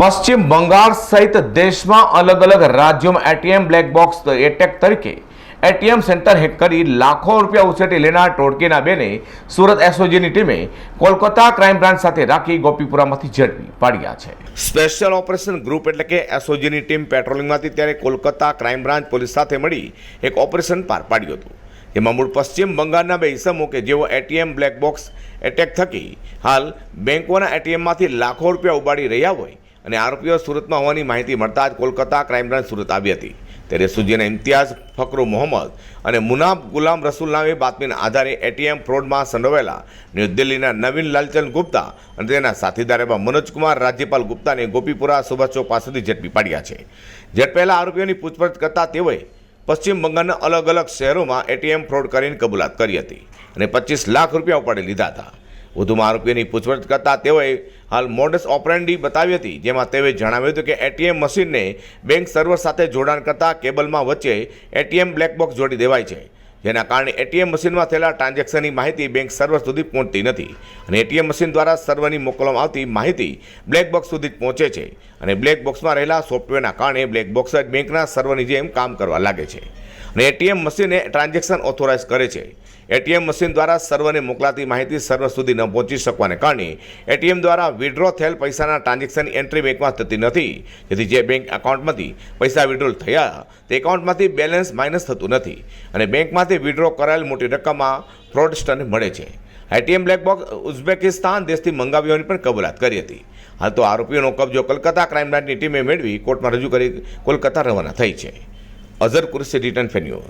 પશ્ચિમ બંગાળ સહિત દેશમાં અલગ અલગ રાજ્યોમાં એટીએમ બ્લેક બોક્સ એટેક તરીકે એટીએમ સેન્ટર હેક કરી લાખો રૂપિયા ઉછેટી લેનાર ટોળકીના બેને સુરત એસઓજીની ટીમે કોલકાતા ક્રાઇમ બ્રાન્ચ સાથે રાખી ગોપીપુરામાંથી ઝડપી પાડ્યા છે. સ્પેશિયલ ઓપરેશન ગ્રુપ એટલે કે એસઓજીની ટીમ પેટ્રોલિંગમાંથી ત્યારે કોલકાતા ક્રાઇમ બ્રાન્ચ પોલીસ સાથે મળી એક ઓપરેશન પાર પાડ્યું હતું. જેમાં મૂળ પશ્ચિમ બંગાળના બે ઇસમો કે જેઓ એટીએમ બ્લેક બોક્સ એટેક થકી હાલ બેંકોના એટીએમમાંથી લાખો રૂપિયા ઉપાડી રહ્યા હોય અને આરોપીઓ સુરતમાં હોવાની માહિતી મળતા જ કોલકાતા ક્રાઇમ બ્રાન્ચ સુરત આવી હતી. ત્યારે સુજીના ઇમ્તિયાઝ ફકરુ મોહમ્મદ અને મુનાબ ગુલામ રસુલ નામે બાતમીના આધારે એટીએમ ફ્રોડમાં સંડોવાયેલા ન્યૂ દિલ્હીના નવીન લાલચંદ ગુપ્તા અને તેના સાથીદાર એવા મનોજકુમાર રાજ્યપાલ ગુપ્તાને ગોપીપુરા સુભાષ ચોક પાસેથી ઝડપી પાડ્યા છે. ઝડપેલા આરોપીઓની પૂછપરછ કરતા તેઓએ પશ્ચિમ બંગાળના અલગ અલગ શહેરોમાં એટીએમ ફ્રોડ કરીને કબૂલાત કરી હતી અને પચીસ લાખ રૂપિયા ઉપાડી લીધા હતા. વધુમાં આરોપીઓની પૂછપરછ કરતા તેઓએ હાલ મોડસ ઓપરેન્ડી બતાવી હતી, જેમાં તેઓએ જણાવ્યું હતું કે એટીએમ મશીનને બેંક સર્વર સાથે જોડાણ કરતા કેબલમાં વચ્ચે એટીએમ બ્લેક બોક્સ જોડી દેવાય છે. જેના કારણે એટીએમ મશીનમાં થયેલા ટ્રાન્ઝેક્શનની માહિતી બેંક સર્વર સુધી પહોંચતી નથી અને એટીએમ મશીન દ્વારા સર્વરની મોકલવામાં આવતી માહિતી બ્લેક બોક્સ સુધી પહોંચે છે અને બ્લેક બોક્સમાં રહેલા સોફ્ટવેરના કારણે બ્લેક બોક્સ જ બેંકના સર્વરની જેમ કામ કરવા લાગે છે. અને એટીએમ મશીને ટ્રાન્ઝેક્શન ઓથોરાઇઝ કરે છે. એટીએમ મશીન દ્વારા સર્વરને મોકલાતી માહિતી સર્વર સુધી ન પહોંચી શકવાને કારણે એટીએમ દ્વારા વિડ્રો થયેલ પૈસાના ટ્રાન્ઝેક્શનની એન્ટ્રી બેંકમાં થતી નથી. જેથી જે બેંક એકાઉન્ટમાંથી પૈસા વિડ્રોલ થયા, તે એકાઉન્ટમાંથી બેલેન્સ માઇનસ થતું નથી અને બેંકમાંથી વિડ્રો કરાયેલ મોટી રકમમાં ફ્રોડસ્ટરને મળે છે. એટીએમ બ્લેક બોક્સ ઉઝબેકિસ્તાન દેશથી મંગાવ્યાની પણ કબૂલાત કરી હતી. હાલ તો આરોપીઓનો કબજો કલકત્તા ક્રાઇમ બ્રાન્ચની ટીમે મેળવી, કોર્ટમાં રજૂ કરી કોલકાતા રવાના થઈ છે. અઝર કુરસી રિટર્ન ફેન્યુઝ